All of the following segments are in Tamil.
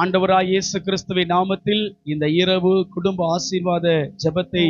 ஆண்டவராய் இயேசு கிறிஸ்துவின் நாமத்தில் இந்த இரவு குடும்ப ஆசீர்வாத ஜெபத்தை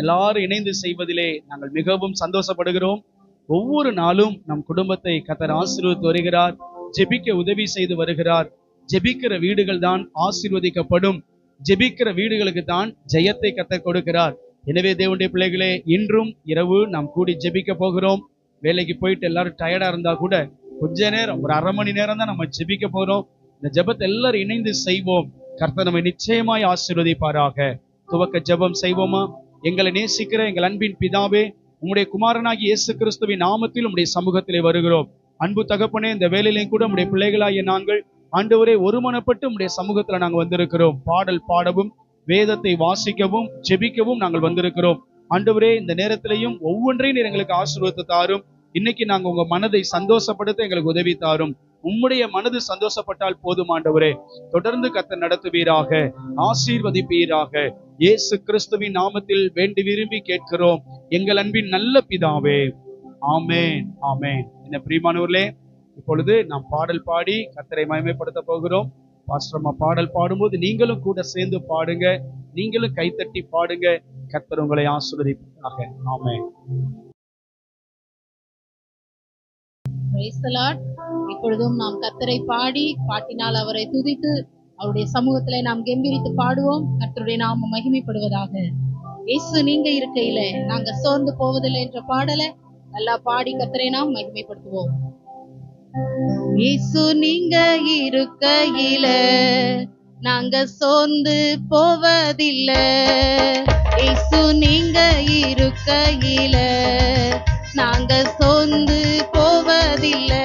எல்லாரும் இணைந்து செய்வதிலே நாங்கள் மிகவும் சந்தோஷப்படுகிறோம். ஒவ்வொரு நாளும் நம் குடும்பத்தை கத்தர் ஆசீர்வதித்து வருகிறார் ஜெபிக்க உதவி செய்து வருகிறார். ஜெபிக்கிற வீடுகள் தான் ஆசீர்வதிக்கப்படும். ஜெபிக்கிற வீடுகளுக்கு தான் ஜெயத்தை கத்தர் கொடுக்கிறார். எனவே தேவனுடைய பிள்ளைகளே இன்றும் இரவு நாம் கூடி ஜெபிக்க போகிறோம். வேலைக்கு போயிட்டு எல்லாரும் டயர்டா இருந்தா கூட கொஞ்ச நேரம் ஒரு அரை மணி நேரம் தான் நம்ம ஜெபிக்க போறோம். இந்த ஜபத்தை எல்லாரும் இணைந்து செய்வோம். கர்த்தர் நம்மை நிச்சயமாய் ஆசீர்வதிப்பாராக. துவக்க ஜெபம் செய்வோமா? எங்களை நேசிக்கிற எங்கள் அன்பின் பிதாவே உம்முடைய குமாரனாகி இயேசு கிறிஸ்துவின் நாமத்தில் உம்முடைய சமூகத்திலே வருகிறோம். அன்பு தகப்பனே இந்த வேலையிலையும் கூட உடைய பிள்ளைகளாகிய நாங்கள் ஆண்டவரே ஒருமனப்பட்டு உடைய சமூகத்துல நாங்கள் வந்திருக்கிறோம். பாடல் பாடவும் வேதத்தை வாசிக்கவும் ஜெபிக்கவும் நாங்கள் வந்திருக்கிறோம். ஆண்டவரே இந்த நேரத்திலையும் ஒவ்வொன்றையும் எங்களுக்கு ஆசீர்வதித்து தாரும். இன்னைக்கு நாங்க உங்க மனதை சந்தோஷப்படுத்த எங்களுக்கு உதவி தாரும். உம்முடைய மனது சந்தோஷப்பட்டால் போதுமாண்டவரே தொடர்ந்து கத்த நடத்துவீராக ஆசீர்வதிப்பீராக. இயேசு கிறிஸ்துவின் நாமத்தில் வேண்டி விரும்பி கேட்கிறோம். எங்கள் அன்பின் நல்ல பிதாவே. ஆமேன் ஆமேன். என்ன பிரியமானவர்களே இப்பொழுது நாம் பாடல் பாடி கத்தரை மயமைப்படுத்த போகிறோம். பாஸ்டர்மா பாடல் பாடும்போது நீங்களும் கூட சேர்ந்து பாடுங்க. நீங்களும் கைத்தட்டி பாடுங்க. கத்தர் உங்களை ஆசீர்வதிப்பாக ஆமென். இப்பொழுதும் நாம் கத்தரை பாடி பாட்டினால் அவரை துதித்து அவருடைய சமூகத்திலே நாம் கெம்பீரித்து பாடுவோம். கத்தருடைய நாம மகிமைப்படுவதாக. இயேசு நீங்க இருக்கையில நாங்க சோர்ந்து போவதில்லை என்ற பாடலை நல்லா பாடி கத்தரை நாம் மகிமைப்படுத்துவோம். இயேசு நீங்க இருக்கையில நாங்க சோர்ந்து போவதில்லை. இயேசு நீங்க இருக்கையில நாங்க சோர்ந்து போவதில்லை.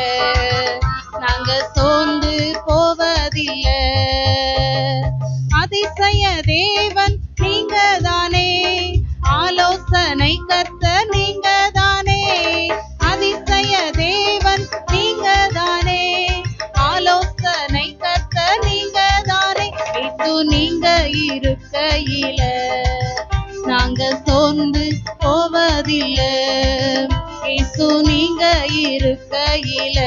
இயேசு நீங்க இருக்கையில.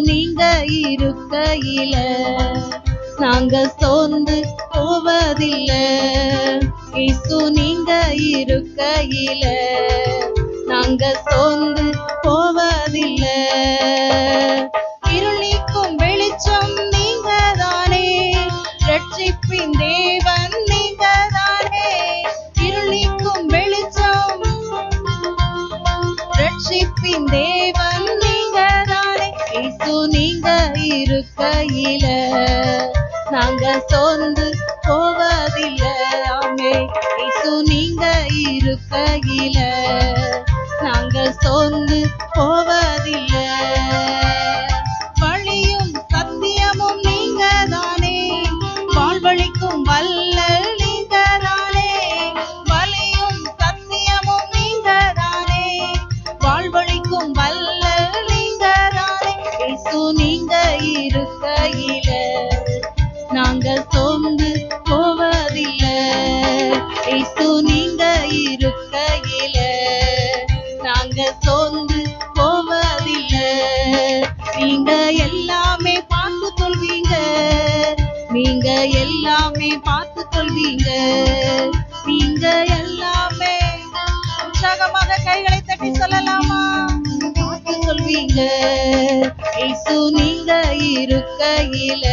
நீங்க இருக்கையில நாங்க சோர்ந்து போவதில்ல. இசு நீங்க இருக்கையில நாங்க சோர்ந்து சோர்ந்து போவதில்லை. ஆமே இசு நீங்க இருக்கையில. நாங்க சோர்ந்து போவ கைகளை சொல்லலாமா? பார்த்து சொல்வீங்க. இயேசு நீங்க இருக்கையில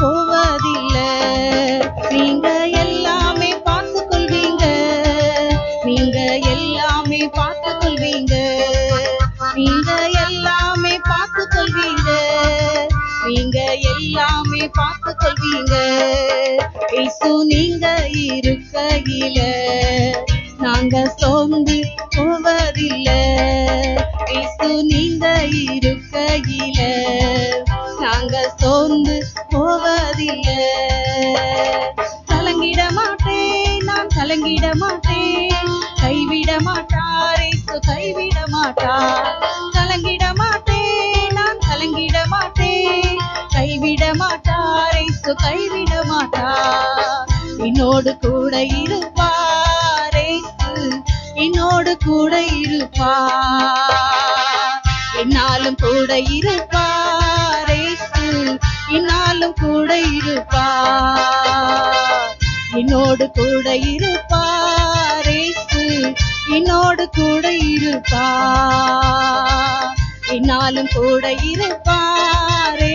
போவதில்லை. என்னோடு கூட இருப்பார். என்னோடு கூட இருப்பார். என்னாலும் கூட இருப்பார். என்னாலும் கூட இருப்பார். என்னோடு கூட இருப்பார். என்னோடு கூட இருப்பார். என்னாலும் கூட இருப்பார்.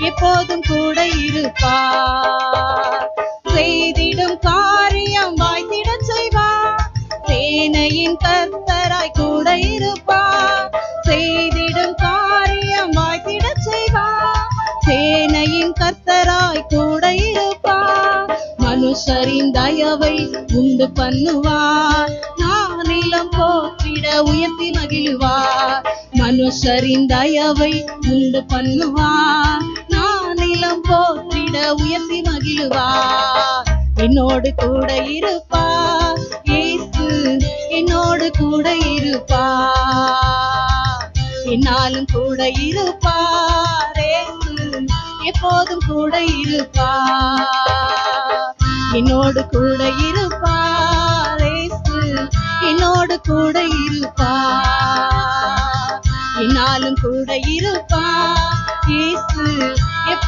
எப்போதும் கூட இருப்பார். செய்திடும் காரியம் வாய்த்திடச் செய்வார் சேனையின் கர்த்தராய் கூட இருப்பார் செய்திடும் காரியம் வாய்த்திடச் செய்வார் சேனையின் கர்த்தராய் கூட இருப்பார் மனுஷரின் தயவை உண்டு பண்ணுவார் நானிலம் போற்றிட உயர்த்தி மகிழ்வார் மனுஷரின் தயவை உண்டு பண்ணுவார் நானிலம் போற்றிட உயர்த்தி மகிழ்வார். என்னோடு கூட இருப்பார். இயேசு என்னோடு கூட இருப்பார். என்னாலும் கூட இருப்பார். இயேசு எப்போதும் கூட இருப்பார். என்னோடு கூட இருப்பார். இயேசு என்னோடு கூட இருப்பார். என்னாலும் கூட இருப்பார். இயேசு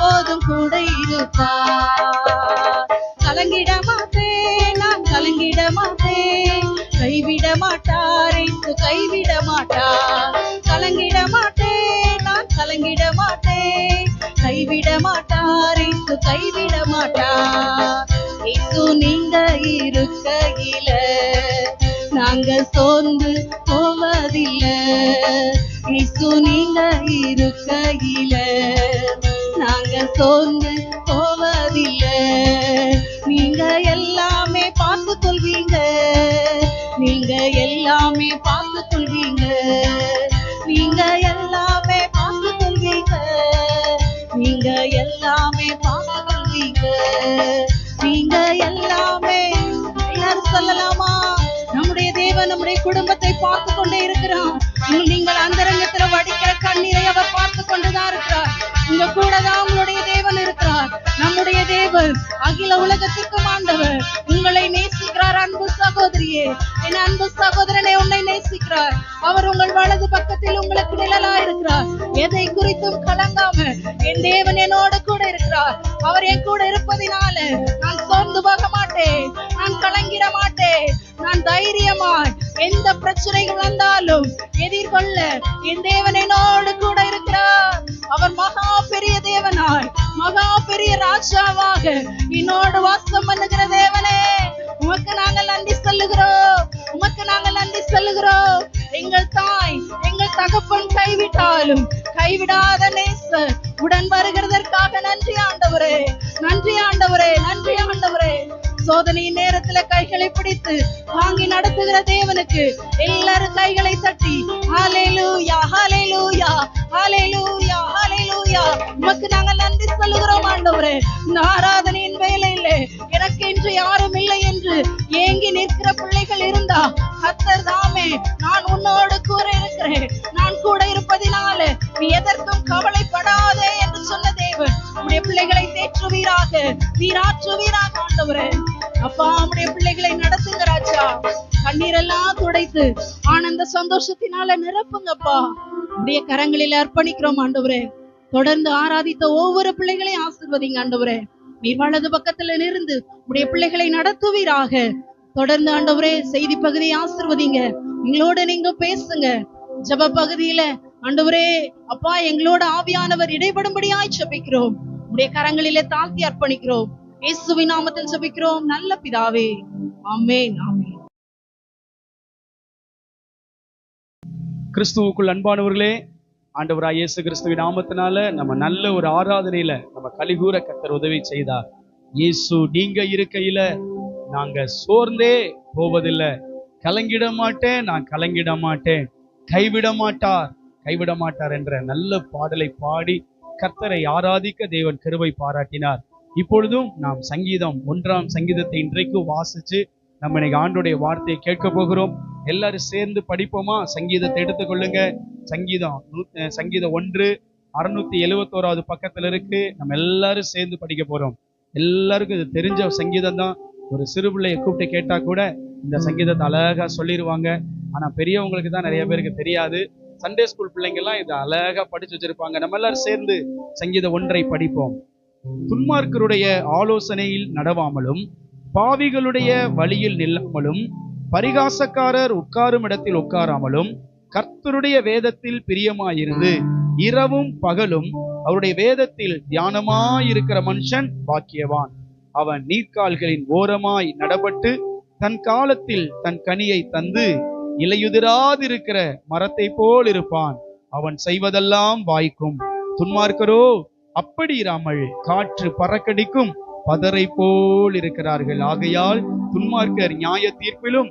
எப்போதும் கூட இருப்பார் கலங்கிட மாட்டேன் நான் கலங்கிட மாட்டேன். கைவிட மாட்டார் இயேசு கைவிட மாட்டார். கலங்கிட மாட்டேன் நான் கலங்கிட மாட்டேன். கைவிட மாட்டார் இயேசு கைவிட மாட்டார். இயேசு நீங்க இருக்கையில நாங்க சோர்ந்து போவதில்லை. இயேசு நீங்க இருக்கையில நாங்க சோர்ந்து போவதில்ல. நீங்க எல்லாமே பார்த்து கொள்வீங்க. நீங்க எல்லாமே பார்த்து கொள்வீங்க. நீங்க எல்லாமே பார்த்து கொள்வீங்க. நீங்க எல்லாமே பார்த்து கொள்வீங்க. நீங்க எல்லாமே எல்லாரும் சொல்லலாமா? நம்முடைய தேவன் நம்முடைய குடும்பத்தை பார்த்து கொண்டே இருக்கிறான் நீங்கள் அந்தரங்கத்துல வடிக்கிற கண்ணீரை அவர் பார்த்து கொண்டுதான் இருக்கிறார். உங்க கூட தான் ஆண்டவர் அகில உலகத்திற்கும் ஆண்டவர். உங்களை நேசிக்கிறார் அன்பு சகோதரியே. என் அன்பு சகோதரனை உன்னை நேசிக்கிறார். அவர் உங்கள் வலது பக்கத்தில் உங்களுக்கு நிழலா இருக்கிறார். எதை குறித்தும் கலங்காம என் தேவன் என்னோடு கூட இருக்கிறார். அவர் என் கூட இருப்பதினால நான் சோர்ந்து போக மாட்டேன். நான் கலங்கிட மாட்டேன். நான் தைரியமாய் எந்த பிரச்சனைகள் வந்தாலும் எதிர்கொள்ள என் தேவன் என்னோடு கூட இருக்கிறார். அவர் மகா பெரிய தேவனாய் மகா பெரிய ராஜாவாக என்னோடு வாசம் பண்ணுகிற தேவனே உமக்கு நாங்கள் நன்றி சொல்லுகிறோம் உமக்கு நாங்கள் நன்றி சொல்லுகிறோம். எங்கள் தாய் எங்கள் தகப்பன் கைவிட்டாலும் கைவிடாத நேசர் உடன் வருகிறதற்காக நன்றி ஆண்டவரே நன்றி ஆண்டவரே நன்றி ஆண்டவரே. சோதனையின் நேரத்துல கைகளை பிடித்து வாங்கி நடத்துகிற தேவனுக்கு எல்லாரும் கைகளை தட்டி ஹாலேலூயா ஹாலேலூயா ஹாலேலூயா ஹாலேலூயா உமக்கு நாங்கள் நன்றி சொல்லுகிறோம் ஆண்டவரே. இந்த ஆராதனையின் வேலையிலே எனக்கு என்று யாரும் இல்லை என்று ஏங்கி நிற்கிற பிள்ளைகள் இருந்தா கத்தர் தாமே நான் உன்னோடு கூட இருக்கிறேன். நான் கூட இருப்பதினால நீ எதற்கும் கவலைப்படாதே என்று சொன்ன தேவன். உம்முடைய பிள்ளைகளை தேற்றுவீராக. வீராற்றுவீராக ஆண்டவரே. அப்பா உம்முடைய பிள்ளைகளை நடத்துங்க ராஜா. கண்ணீரெல்லாம் துடைத்து ஆனந்த சந்தோஷத்தினால நிரப்புங்கப்பா. உடைய கரங்களில் அர்ப்பணிக்கிறோம் ஆண்டவரே. தொடர்ந்து ஆராதித்த ஒவ்வொரு பிள்ளைகளையும் ஆசிர்வதிங்க ஆண்டவரே. நீர் வலது பக்கத்துல இருந்து உடைய பிள்ளைகளை நடத்துவீராக. தொடர்ந்து ஆண்டவரே செய்தி பகுதியை ஆசிர்வதிங்க. எங்களோட நீங்க பேசுங்க. ஜப பகுதியில ஆண்டவரே அப்பா எங்களோட ஆவியானவர் இடைபடும்படியாய் செபிக்கிறோம் உடைய கரங்களிலே தாழ்த்தி அர்ப்பணிக்கிறோம். இயேசுவின் நாமத்தில் ஜெபிக்கிறோம். நல்ல பிதாவே. ஆமென் ஆமென். கிறிஸ்துவுக்குள் அன்பானவர்களே ஆண்டவராய் இயேசு கிறிஸ்துவின் நாமத்தினால நம்ம நல்ல ஒரு ஆராதனையில நம்ம கலிகூற கத்தர் உதவி செய்தார். இயேசு நீங்க இருக்கையில நாங்க சோர்ந்தே போவதில்லை. கலங்கிட மாட்டேன் நான் கலங்கிட மாட்டேன். கைவிட மாட்டார் கைவிட மாட்டார் என்ற நல்ல பாடலை பாடி கர்த்தரை ஆராதிக்க தேவன் கருவை பாராட்டினார். இப்பொழுதும் நாம் சங்கீதம் ஒன்றாம் சங்கீதத்தை இன்றைக்கு வாசிச்சு நம்ம இன்னைக்கு ஆண்டுடைய வார்த்தையை கேட்க போகிறோம். எல்லாரும் சேர்ந்து படிப்போமா? சங்கீதத்தை எடுத்துக்கொள்ளுங்க. சங்கீதம் நூத்- சங்கீதம் ஒன்று அறுநூத்தி எழுவத்தோராவது பக்கத்துல இருக்கு. நம்ம எல்லாரும் சேர்ந்து படிக்க போறோம். எல்லாருக்கும் இது தெரிஞ்ச சங்கீதம் தான். ஒரு சிறு பிள்ளையை கூப்பிட்டு கேட்டா கூட இந்த சங்கீதத்தை அழகா சொல்லிடுவாங்க ஆனா பெரியவங்களுக்கு தான் நிறைய பேருக்கு தெரியாது. சண்டே ஸ்கூல் பிள்ளைங்க எல்லாம் இதை அழகா படிச்சு வச்சிருப்பாங்க. நம்ம எல்லாரும் சேர்ந்து சங்கீத ஒன்றை படிப்போம். துன்மார்க்கருடைய ஆலோசனையில் நடவாமலும் பாவிகளுடைய வழியில் நில்லாமலும் பரிகாசக்காரர் உட்காரும் இடத்தில் உட்காராமலும் கர்த்தருடைய வேதத்தில் பிரியமாயிருந்து இரவும் பகலும் அவருடைய வேதத்தில் தியானமாயிருக்கிற மனுஷன் பாக்கியவான். அவன் நீர்க்கால்களின் ஓரமாய் நடப்பட்டு தன் காலத்தில் தன் கனியை தந்து இலையுதிராதிருக்கிற மரத்தை போல் இருப்பான் அவன் செய்வதெல்லாம் வாய்க்கும். துன்மார்க்கரோ அப்படி இராமல் காற்று பறக்கடிக்கும் பதரை போல் இருக்கிறார்கள் ஆகையால் துன்மார்க்கர் நியாய தீர்ப்பிலும்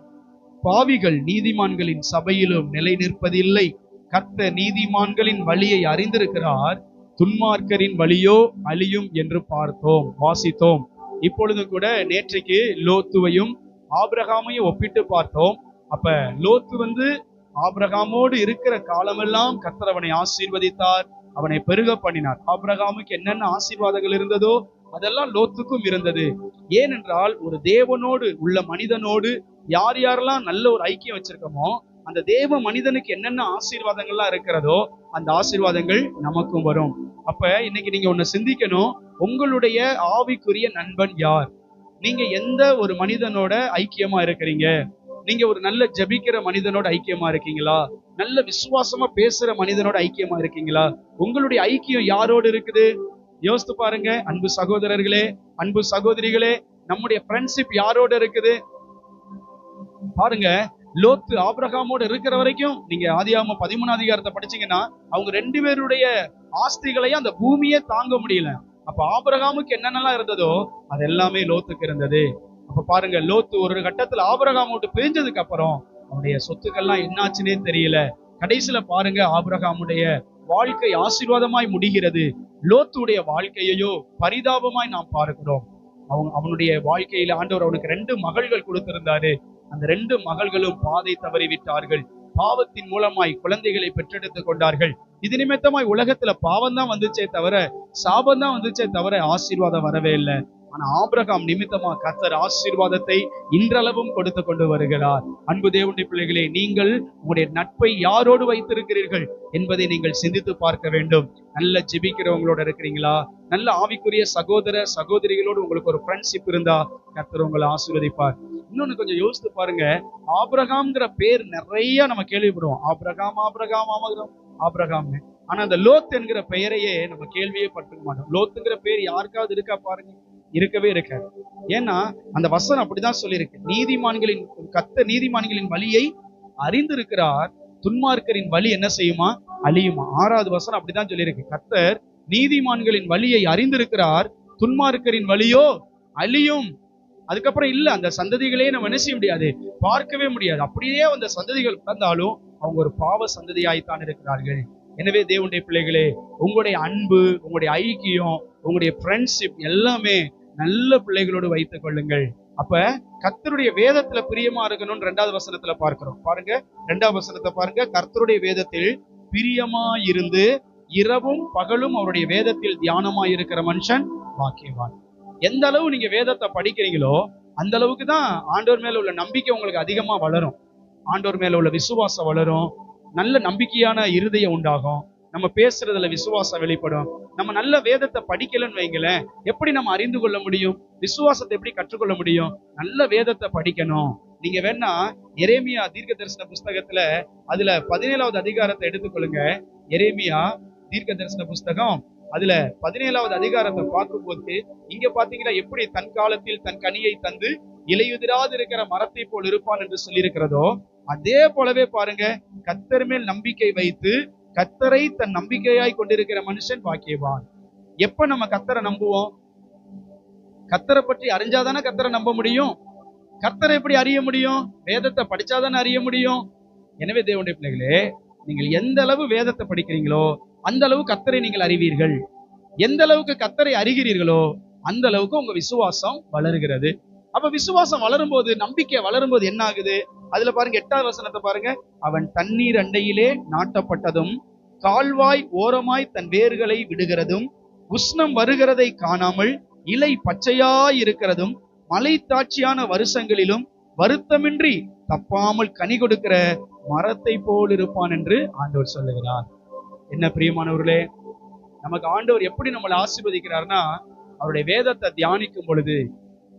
பாவிகள் நீதிமான்களின் சபையிலும் நிலை நிற்பதில்லை. கர்த்த நீதிமான்களின் வழியை அறிந்திருக்கிறார். துன்மார்க்கரின் வழியோ அழியும் என்று பார்த்தோம் வாசித்தோம். இப்பொழுது கூட நேற்றைக்கு லோத்துவையும் ஆபிரகாமையும் ஒப்பிட்டு பார்த்தோம். அப்ப லோத்து வந்து ஆபிரகாமோடு இருக்கிற காலமெல்லாம் கத்தர் அவனை ஆசீர்வதித்தார் அவனை பெருக பண்ணினார். ஆபிரகாமுக்கு என்னென்ன ஆசீர்வாதங்கள் இருந்ததோ அதெல்லாம் லோத்துக்கும் இருந்தது. ஏனென்றால் ஒரு தேவனோடு உள்ள மனிதனோடு யார் யாரெல்லாம் நல்ல ஒரு ஐக்கியம் வச்சிருக்கோமோ அந்த தேவ மனிதனுக்கு என்னென்ன ஆசீர்வாதங்கள்லாம் இருக்கிறதோ அந்த ஆசீர்வாதங்கள் நமக்கும் வரும். அப்ப இன்னைக்கு நீங்க ஒன்னு சிந்திக்கணும் உங்களுடைய ஆவிக்குரிய நண்பன் யார்? நீங்க எந்த ஒரு மனிதனோட ஐக்கியமா இருக்கிறீங்க? நீங்க ஒரு நல்ல ஜெபிக்கிற மனிதனோட ஐக்கியமா இருக்கீங்களா? நல்ல விசுவாசமா பேசுற மனிதனோட ஐக்கியமா இருக்கீங்களா? உங்களுடைய ஐக்கியம் யாரோடு இருக்குது? யோசித்து பாருங்க அன்பு சகோதரர்களே அன்பு சகோதரிகளே நம்முடைய ஃப்ரெண்ட்ஷிப் யாரோட இருக்குது? பாருங்க லோத்து ஆபிரகாமோட இருக்கிற வரைக்கும் நீங்க ஆதியாம பதிமூணு அதிகாரத்தை படிச்சீங்கன்னா அவங்க ரெண்டு பேருடைய ஆஸ்திகளையும் அந்த பூமியே தாங்க முடியல. அப்ப ஆபிரகாமுக்கு என்னென்னலாம் இருந்ததோ அது எல்லாமே லோத்துக்கு இருந்தது. அப்ப பாருங்க லோத்து ஒரு கட்டத்துல ஆபரகாம் விட்டு பிரிஞ்சதுக்கு அப்புறம் அவனுடைய சொத்துக்கள்லாம் என்னாச்சுன்னே தெரியல. கடைசியில பாருங்க ஆபரகாமுடைய வாழ்க்கை ஆசீர்வாதமாய் முடிகிறது. லோத்துடைய வாழ்க்கையையோ பரிதாபமாய் நாம் பார்க்கிறோம். அவன் அவனுடைய வாழ்க்கையில ஆண்டவர் அவனுக்கு ரெண்டு மகள்கள் கொடுத்திருந்தாரு. அந்த ரெண்டு மகள்களும் பாதை தவறிவிட்டார்கள். பாவத்தின் மூலமாய் குழந்தைகளை பெற்றெடுத்துக் கொண்டார்கள். இது நிமித்தமாய் உலகத்துல பாவம் தான் வந்துச்சே தவிர சாபம் தான் வந்துச்சே தவிர ஆசீர்வாதம் வரவே இல்லை. ஆனா ஆபிரகாம் நிமித்தமா கர்த்தர் ஆசீர்வாதத்தை இன்றளவும் கொடுத்து கொண்டு வருகிறார். அன்பு தேவனுடைய பிள்ளைகளே நீங்கள் உங்களுடைய நட்பை யாரோடு வைத்திருக்கிறீர்கள் என்பதை நீங்கள் சிந்தித்து பார்க்க வேண்டும். நல்ல ஜெபிக்கிறவங்களோட இருக்கிறீங்களா? நல்ல ஆவிக்குரிய சகோதர சகோதரிகளோடு உங்களுக்கு ஒரு ஃப்ரெண்ட்ஷிப் இருந்தா கத்தர் உங்களை ஆசீர்வதிப்பார். இன்னொன்னு கொஞ்சம் யோசித்து பாருங்க. ஆபிரகாம்ங்கிற பேர் நிறைய நம்ம கேள்விப்படுவோம். ஆபிரகாம் ஆபிரகாம் ஆபிரகாம் ஆபிரகாம்னு. ஆனா அந்த லோத் என்கிற பெயரையே நம்ம கேள்வியே பட்டுக்க மாட்டோம். லோத்துங்கிற பேர் யாருக்காவது இருக்கா பாருங்க. இருக்கவே இருக்காது. ஏன்னா அந்த வசனம் அப்படிதான் சொல்லியிருக்கு. நீதிமான்களின் கத்த நீதிமான்களின் வழியை அறிந்திருக்கிறார். துன்மார்க்கரின் வழி என்ன செய்யுமா? அழியுமா. ஆறாவது வசனம் அப்படிதான் சொல்லியிருக்கு. கத்தர் நீதிமான்களின் வழியை அறிந்திருக்கிறார். துன்மார்க்கரின் வழியோ அழியும். அதுக்கப்புறம் இல்ல அந்த சந்ததிகளே நம்ம என்ன செய்ய முடியாது? பார்க்கவே முடியாது. அப்படியே அந்த சந்ததிகள் பிறந்தாலும் அவங்க ஒரு பாவ சந்ததியாய்த்தான் இருக்கிறார்கள். எனவே தேவனுடைய பிள்ளைகளே உங்களுடைய அன்பு உங்களுடைய ஐக்கியம் உங்களுடைய ஃப்ரெண்ட்ஷிப் எல்லாமே நல்ல பிள்ளைகளோடு வைத்துக் கொள்ளுங்கள். அப்ப கர்த்தருடைய வேதத்துல பிரியமா இருக்கணும்னு ரெண்டாவது வசனத்துல பார்க்கிறோம். பாருங்க ரெண்டாவது வசனத்தை பாருங்க. கர்த்தருடைய வேதத்தில் பிரியமா இருந்து இரவும் பகலும் அவருடைய வேதத்தில் தியானமா இருக்கிற மனுஷன் பாக்கியவான். எந்த அளவு நீங்க வேதத்தை படிக்கிறீங்களோ அந்த அளவுக்கு தான் ஆண்டோர் மேல உள்ள நம்பிக்கை உங்களுக்கு அதிகமா வளரும். ஆண்டோர் மேல உள்ள விசுவாசம் வளரும். நல்ல நம்பிக்கையான இருதயம் உண்டாகும். நம்ம பேசுறதுல விசுவாசம் வெளிப்படும். நம்ம நல்ல வேதத்தை படிக்கலன்னு வைங்களேன் எப்படி நம்ம அறிந்து கொள்ள முடியும்? விசுவாசத்தை எப்படி கற்றுக்கொள்ள முடியும்? நல்ல வேதத்தை படிக்கணும். நீங்க வேணா எரேமியா தீர்க்க தரிசன புஸ்தகத்துல அதுல பதினேழாவது அதிகாரத்தை எடுத்துக்கொள்ளுங்க. எரேமியா தீர்க்க தரிசன புஸ்தகம் அதுல பதினேழாவது அதிகாரத்தை பார்க்கும்போது இங்க பாத்தீங்கன்னா எப்படி தன் காலத்தில் தன் கனியை தந்து இலையுதிராது இருக்கிற மரத்தை போல் இருப்பான் என்று சொல்லியிருக்கிறதோ அதே போலவே பாருங்க கத்தர் மேல் நம்பிக்கை வைத்து கத்தரை தன் நம்பிக்கையாய் கொண்டிருக்கிற மனுஷன் பாக்கியவான். எப்ப நம்ம கத்தரை நம்புவோம்? கத்தரை பற்றி அறிஞ்சாதானே கத்தரை நம்ப முடியும்? கத்தரை எப்படி அறிய முடியும்? வேதத்தை படிச்சாதானே அறிய முடியும்? எனவே தேவனுடைய பிள்ளைகளே நீங்கள் எந்த அளவு வேதத்தை படிக்கிறீங்களோ அந்த அளவு கத்தரை நீங்கள் அறிவீர்கள். எந்த அளவுக்கு கத்தரை அறிகிறீர்களோ அந்த அளவுக்கு உங்க விசுவாசம் வளருகிறது. அப்ப விசுவாசம் வளரும் போது நம்பிக்கை வளரும் போது என்ன ஆகுது அதுல பாருங்க எட்டாவது வசனத்தை பாருங்க. அவன் தண்ணீர் அண்டையிலே நாட்டப்பட்டதும் கால்வாய் ஓரமாய் தன் வேர்களை விடுகிறதும் உஷ்ணம் வருகிறதை காணாமல் இலை பச்சையாய் இருக்கிறதும் மலை தாட்சியான வருஷங்களிலும் வருத்தமின்றி தப்பாமல் கனி கொடுக்கிற மரத்தை போல் இருப்பான் என்று ஆண்டவர் சொல்லுகிறார். என்ன பிரியமானவர்களே நமக்கு ஆண்டவர் எப்படி நம்மளை ஆசிர்வதிக்கிறார்னா அவருடைய வேதத்தை தியானிக்கும் பொழுது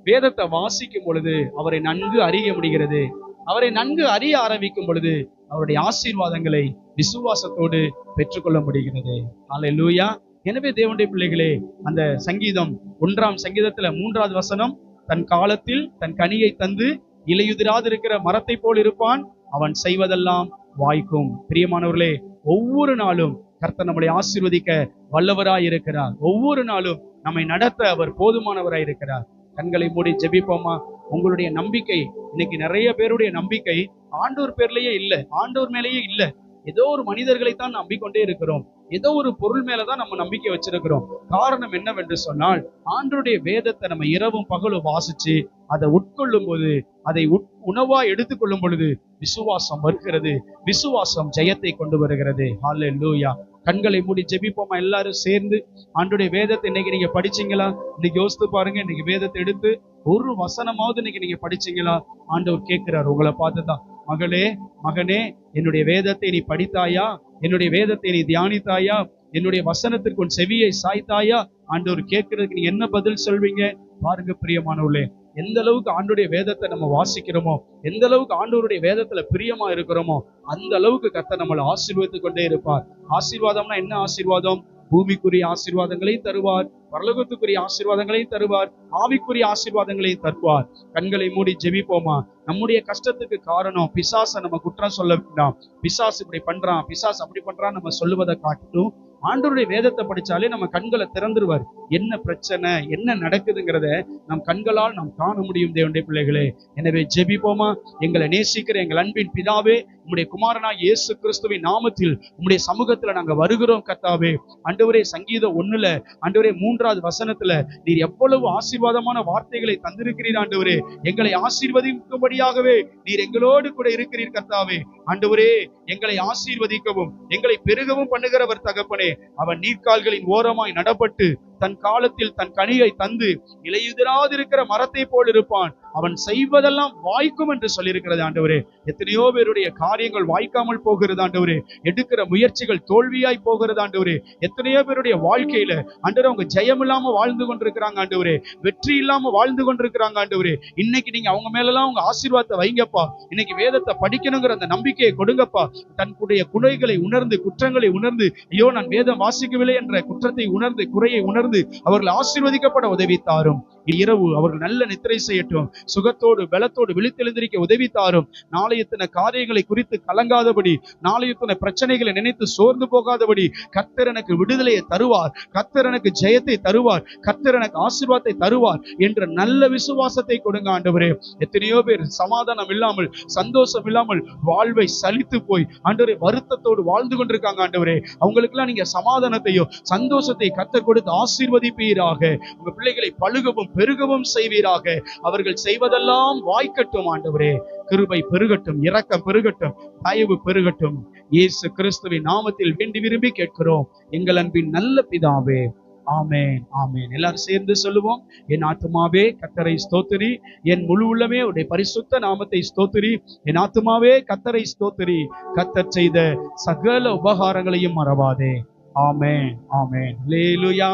வேதத்தை வாசிக்கும் பொழுது அவரை நன்கு அறிய முடிகிறது. அவரை நன்கு அறிய ஆரம்பிக்கும் பொழுது அவருடைய ஆசீர்வாதங்களை விசுவாசத்தோடு பெற்றுக்கொள்ள முடிகிறது. அல்லேலூயா எனவே தேவனுடைய பிள்ளைகளே அந்த சங்கீதம் ஒன்றாம் சங்கீதத்துல மூன்றாவது வசனம் தன் காலத்தில் தன் கனியை தந்து இலையுதிராது இருக்கிற மரத்தை போல் இருப்பான் அவன் செய்வதெல்லாம் வாய்க்கும். பிரியமானவர்களே ஒவ்வொரு நாளும் கர்த்தர் நம்மளை ஆசீர்வதிக்க வல்லவராய் இருக்கிறார். ஒவ்வொரு நாளும் நம்மை நடத்த அவர் போதுமானவராய் இருக்கிறார். கண்களை மூடி ஜெபிப்போமா? உங்களுடைய நம்பிக்கை இன்னைக்கு நிறைய பேருடைய நம்பிக்கை ஆண்டோர் பேர்லயே இல்ல ஆண்டோர் மேலேயே இல்ல. ஏதோ ஒரு மனிதர்களை தான் நம்பிக்கொண்டே இருக்கிறோம். ஏதோ ஒரு பொருள் மேலதான் நம்ம நம்பிக்கை வச்சிருக்கிறோம். காரணம் என்னவென்று சொன்னால் ஆண்டருடைய வேதத்தை நம்ம இரவும் பகலும் வாசிச்சு அதை உட்கொள்ளும் போது அதை உட்- உணவா எடுத்துக்கொள்ளும் பொழுது விசுவாசம் வருகிறது. விசுவாசம் ஜெயத்தை கொண்டு வருகிறது. ஹalleluya கண்களை மூடி ஜெபிப்போமா? எல்லாரும் சேர்ந்து ஆண்டுடைய வேதத்தை இன்னைக்கு நீங்க படிச்சீங்களா? இன்னைக்கு யோசித்து பாருங்க. இன்னைக்கு வேதத்தை எடுத்து ஒரு வசனமாவது இன்னைக்கு நீங்க படிச்சீங்களா? ஆண்டவர் கேட்கிறார் உங்களை பார்த்துதான். மகளே மகனே என்னுடைய வேதத்தை நீ படித்தாயா? என்னுடைய வேதத்தை நீ தியானித்தாயா? என்னுடைய வசனத்திற்கு உன் செவியை சாய்த்தாயா? ஆண்டவர் கேட்கறதுக்கு நீ என்ன பதில் சொல்வீங்க? பாருங்க பிரியமானவர்களே. எந்த அளவுக்கு ஆண்டுடைய வேதத்தை நம்ம வாசிக்கிறோமோ எந்த அளவுக்கு ஆண்டோருடைய வேதத்துல பிரியமா இருக்கிறோமோ அந்த அளவுக்கு கத்த நம்மளை ஆசீர்வதித்துக் கொண்டே இருப்பார். ஆசீர்வாதம்னா என்ன ஆசீர்வாதம்? பூமிக்குரிய ஆசீர்வாதங்களையும் தருவார் பரலோகத்துக்குரிய ஆசீர்வாதங்களையும் தருவார் ஆவிக்குரிய ஆசீர்வாதங்களையும் தருவார். கண்களை மூடி ஜெபிப்போமா? நம்முடைய கஷ்டத்துக்கு காரணம் பிசாசை நம்ம குற்றம் சொல்ல வேண்டாம் பிசாசு இப்படி பண்றான் பிசாசு அப்படி பண்றான் நம்ம சொல்லுவதை காட்டும் ஆண்டோருடைய வேதத்தை படிச்சாலே நம்ம கண்களை திறந்துருவார். என்ன பிரச்சனை என்ன நடக்குதுங்கிறத நம் கண்களால் நாம் காண முடியும் தேவனுடைய பிள்ளைகளே. எனவே ஜெபிப்போமா? எங்களை நேசிக்கிற எங்கள் அன்பின் பிதாவே உம்முடைய குமாரனா இயேசு கிறிஸ்துவின் நாமத்தில் உம்முடைய சமூகத்துல நாங்க வருகிறோம் கர்த்தாவே. அண்டவரே சங்கீதம் ஒண்ணுல அண்டவரே மூன்றாவது வசனத்துல நீர் எவ்வளவு ஆசீர்வாதமான வார்த்தைகளை தந்திருக்கிறீர் ஆண்டவரே. எங்களை ஆசீர்வதிக்கும்படியாகவே நீர் எங்களோடு கூட இருக்கிறீர் கர்த்தாவே. ஆண்டவரே எங்களை ஆசீர்வதிக்கவும் எங்களை பெருகவும் பண்ணுகிறவர் தகப்பனே. அவன் நீர்க்கால்களின் ஓரமாய் நடப்பட்டு தன் காலத்தில் தன் கனியை தந்து இலையுதிராதிருக்கிற மரத்தை போல் இருப்பான் அவன் செய்வதெல்லாம் வாய்க்கும் என்று சொல்லியிருக்கிறது ஆண்டவரே. எத்தனையோ பேருடைய காரியங்கள் வாய்க்காமல் போகிறது ஆண்டவரே. எடுக்கிற முயற்சிகள் தோல்வியாய் போகிறது ஆண்டவரே. எத்தனையோ பேருடைய வாழ்க்கையில ஆண்டவரே அவங்க ஜெயம் இல்லாம வாழ்ந்து கொண்டிருக்கிறாங்க ஆண்டவரே. வெற்றி இல்லாம வாழ்ந்து கொண்டிருக்கிறாங்க ஆண்டவரே. இன்னைக்கு நீங்க அவங்க மேலெல்லாம் உங்க ஆசீர்வாதத்தை வைங்கப்பா. இன்னைக்கு வேதத்தை படிக்கணுங்கிற அந்த நம்பிக்கையை கொடுங்கப்பா. தன்னுடைய குறைகளை உணர்ந்து குற்றங்களை உணர்ந்து ஐயோ நான் வேதம் வாசிக்கவில்லை என்ற குற்றத்தை உணர்ந்து குறையை உணர்ந்து அவர்கள் ஆசீர்வதிக்கப்பட உதவி தாரும். இரவு அவர்கள் நல்ல நித்திரை செய்யட்டும். சுகத்தோடு பலத்தோடு விழித்தெழுந்திருக்க உதவி தாரும். நாளையத்தின காரியங்களை குறித்து கலங்காதபடி நாளையத்தின பிரச்சனைகளை நினைத்து சோர்ந்து போகாதபடி கத்தர் எனக்கு விடுதலையை தருவார். கத்தர் எனக்கு ஜெயத்தை தருவார். கர்த்தர் எனக்கு ஆசீர்வாதத்தை தருவார் என்ற நல்ல விசுவாசத்தை கொடுங்க ஆண்டவரே. எத்தனையோ பேர் சமாதானம் இல்லாமல் சந்தோஷம் இல்லாமல் வாழ்வை சலித்து போய் ஆண்டவரே வருத்தத்தோடு வாழ்ந்து கொண்டிருக்காங்க ஆண்டவரே. அவங்களுக்கெல்லாம் நீங்க சமாதானத்தையோ சந்தோஷத்தை கத்த கொடுத்து ஆசீர்வதிப்பீராக. உங்க பிள்ளைகளை பழுகவும் பெருகவும் செய்வீராக. அவர்கள் செய்வதெல்லாம் வாய்க்கட்டும் ஆண்டவரே. கிருபை பெருகட்டும் இரக்கம் பெருகட்டும் தயவு பெருகட்டும். இயேசு கிறிஸ்துவின் நாமத்தில் வேண்டி விரும்பி கேட்கிறோம். எங்கள் அன்பின் நல்ல பிதாவே. ஆமேன் ஆமேன். எல்லாரும் சேர்ந்து சொல்லுவோம். என் ஆத்துமாவே கத்தரை ஸ்தோத்திரி. என் முழு உள்ளமே உடைய பரிசுத்த நாமத்தை ஸ்தோத்திரி. என் ஆத்துமாவே கத்தரை ஸ்தோத்திரி. கத்தர் செய்த சகல உபகாரங்களையும் மறவாதே. Amen amen. Hallelujah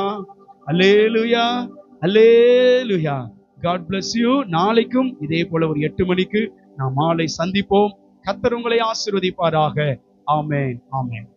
hallelujah hallelujah God bless you நாளைக்கும் இதே போல ஒரு எட்டு மணிக்கு நாம் மாலை சந்திப்போம். கத்தர் உங்களை ஆசீர்வதிப்பாராக. ஆமேன். ஆமேன்.